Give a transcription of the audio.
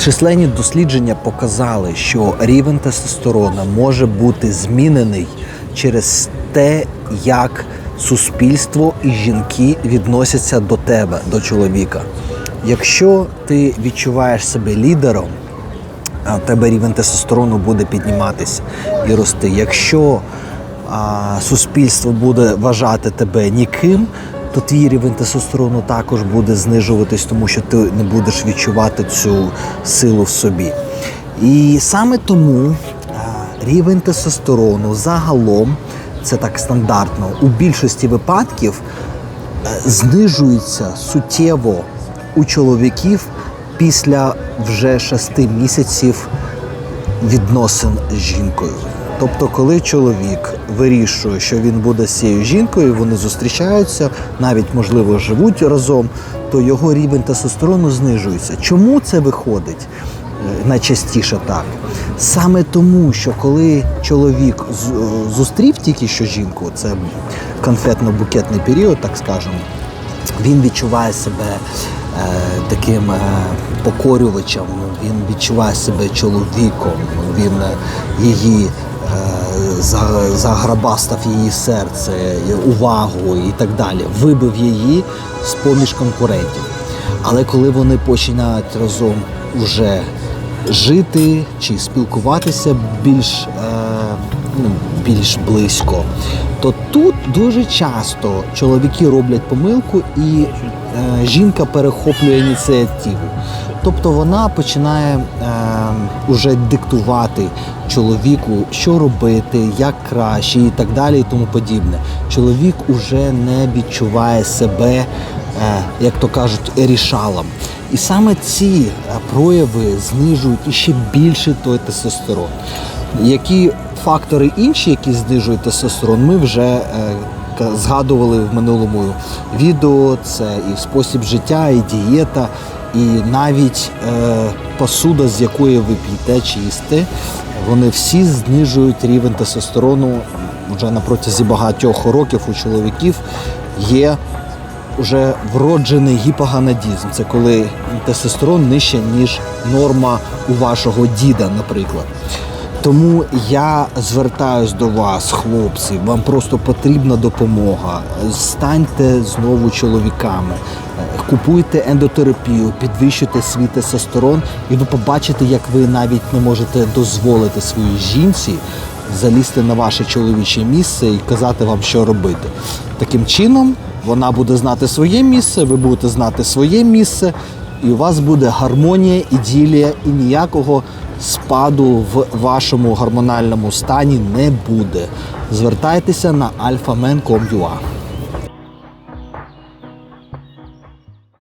Численні дослідження показали, що рівень тестостерона може бути змінений через те, як суспільство і жінки відносяться до тебе, до чоловіка. Якщо ти відчуваєш себе лідером, в тебе рівень тестостерону буде підніматися і рости. Якщо а, суспільство буде вважати тебе ніким, то твій рівень тестостерону також буде знижуватись, тому що ти не будеш відчувати цю силу в собі. І саме тому рівень тестостерону загалом, це так стандартно, у більшості випадків е, знижується суттєво у чоловіків після вже шести місяців відносин з жінкою. Тобто, коли чоловік вирішує, що він буде з цією жінкою, вони зустрічаються, навіть можливо живуть разом, то його рівень тестостерону знижується. Чому це виходить? Е, Найчастіше так. Саме тому, що коли чоловік е, зустрів тільки що жінку, це конфетно-букетний період, так скажемо, він відчуває себе е, таким е, покорювачем, він відчуває себе чоловіком, він е, її заграбастав її серце, увагу і так далі. Вибив її з поміж конкурентів. Але коли вони починають разом уже жити чи спілкуватися більш, е, ну, більш близько, то тут дуже часто чоловіки роблять помилку і е, жінка перехоплює ініціативу. Тобто вона починає е, уже диктувати чоловіку, що робити, як краще і так далі, і тому подібне. Чоловік уже не відчуває себе, е, як то кажуть, рішалом. І саме ці е, прояви знижують іще більше той тестостерон. Які фактори інші, які знижують тестостерон, ми вже е, згадували в минулому відео. Це і спосіб життя, і дієта, і навіть е, посуда, з якої ви п'єте чи їсте, вони всі знижують рівень тестостерону вже на протязі багатьох років у чоловіків є вже вроджений гіпоганадізм. Це коли тестостерон нижче, ніж норма у вашого діда, наприклад. Тому я звертаюсь до вас, хлопці. Вам просто потрібна допомога. Станьте знову чоловіками, купуйте ендотерапію, підвищуйте свій тестостерон, і ви побачите, як ви навіть не можете дозволити своїй жінці залізти на ваше чоловіче місце і казати вам, що робити. Таким чином, вона буде знати своє місце, ви будете знати своє місце, і у вас буде гармонія, іділія і ніякого спаду в вашому гормональному стані не буде. Звертайтеся на alphaman.com.ua